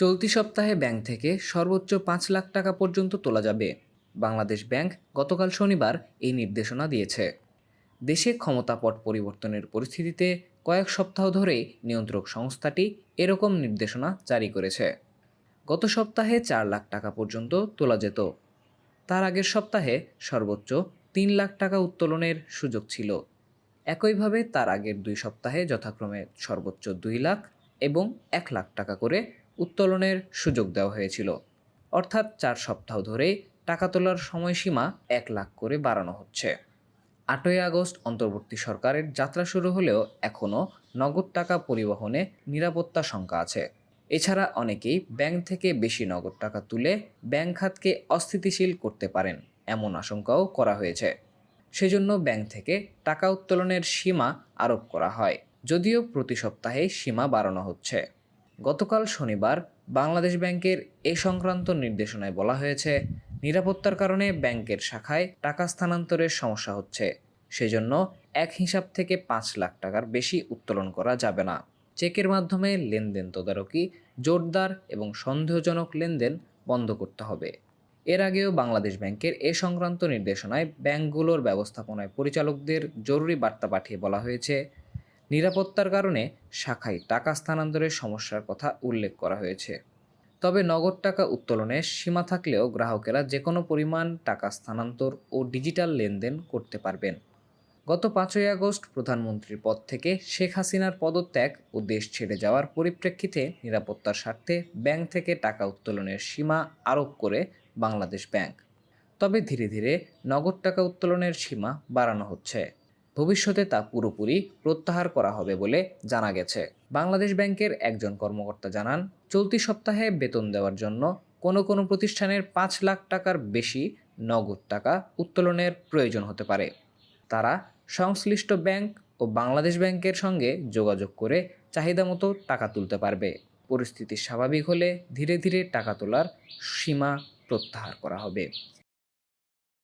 চলতি সপ্তাহে ব্যাংক থেকে সর্বোচ্চ পাঁচ লাখ টাকা পর্যন্ত তোলা যাবে। বাংলাদেশ ব্যাংক গতকাল শনিবার এই নির্দেশনা দিয়েছে। দেশে ক্ষমতাপট পরিবর্তনের পরিস্থিতিতে কয়েক সপ্তাহ ধরেই নিয়ন্ত্রক সংস্থাটি এরকম নির্দেশনা জারি করেছে। গত সপ্তাহে চার লাখ টাকা পর্যন্ত তোলা যেত। তার আগের সপ্তাহে সর্বোচ্চ তিন লাখ টাকা উত্তোলনের সুযোগ ছিল। একইভাবে তার আগের দুই সপ্তাহে যথাক্রমে সর্বোচ্চ দুই লাখ এবং এক লাখ টাকা করে উত্তোলনের সুযোগ দেওয়া হয়েছিল। অর্থাৎ চার সপ্তাহ ধরেই টাকা তোলার সময়সীমা এক লাখ করে বাড়ানো হচ্ছে। আটই আগস্ট অন্তর্বর্তী সরকারের যাত্রা শুরু হলেও এখনও নগদ টাকা পরিবহনে নিরাপত্তা শঙ্কা আছে। এছাড়া অনেকেই ব্যাংক থেকে বেশি নগদ টাকা তুলে ব্যাংক খাতকে অস্থিতিশীল করতে পারেন এমন আশঙ্কাও করা হয়েছে। সেজন্য ব্যাংক থেকে টাকা উত্তোলনের সীমা আরোপ করা হয়, যদিও প্রতি সপ্তাহে সীমা বাড়ানো হচ্ছে। গতকাল শনিবার বাংলাদেশ ব্যাংকের এ সংক্রান্ত নির্দেশনায় বলা হয়েছে, নিরাপত্তার কারণে ব্যাংকের শাখায় টাকা স্থানান্তরের সমস্যা হচ্ছে। সেজন্য এক হিসাব থেকে পাঁচ লাখ টাকার বেশি উত্তোলন করা যাবে না। চেকের মাধ্যমে লেনদেন তদারকি, জোরদার এবং সন্দেহজনক লেনদেন বন্ধ করতে হবে। এর আগেও বাংলাদেশ ব্যাংকের এ সংক্রান্ত নির্দেশনায় ব্যাংকগুলোর ব্যবস্থাপনায় পরিচালকদের জরুরি বার্তা পাঠিয়ে বলা হয়েছে নিরাপত্তার কারণে শাখায় টাকা স্থানান্তরের সমস্যার কথা উল্লেখ করা হয়েছে। তবে নগদ টাকা উত্তোলনে সীমা থাকলেও গ্রাহকেরা যে কোনো পরিমাণ টাকা স্থানান্তর ও ডিজিটাল লেনদেন করতে পারবেন। গত পাঁচই আগস্ট প্রধানমন্ত্রীর পদ থেকে শেখ হাসিনার পদত্যাগ ও দেশ ছেড়ে যাওয়ার পরিপ্রেক্ষিতে নিরাপত্তার স্বার্থে ব্যাংক থেকে টাকা উত্তোলনের সীমা আরোপ করে বাংলাদেশ ব্যাংক। তবে ধীরে ধীরে নগদ টাকা উত্তোলনের সীমা বাড়ানো হচ্ছে। ভবিষ্যতে তা পুরোপুরি প্রত্যাহার করা হবে বলে জানা গেছে। বাংলাদেশ ব্যাংকের একজন কর্মকর্তা জানান, চলতি সপ্তাহে বেতন দেওয়ার জন্য কোনো কোনো প্রতিষ্ঠানের পাঁচ লাখ টাকার বেশি নগদ টাকা উত্তোলনের প্রয়োজন হতে পারে। তারা সংশ্লিষ্ট ব্যাংক ও বাংলাদেশ ব্যাংকের সঙ্গে যোগাযোগ করে চাহিদা মতো টাকা তুলতে পারবে। পরিস্থিতি স্বাভাবিক হলে ধীরে ধীরে টাকা তোলার সীমা প্রত্যাহার করা হবে।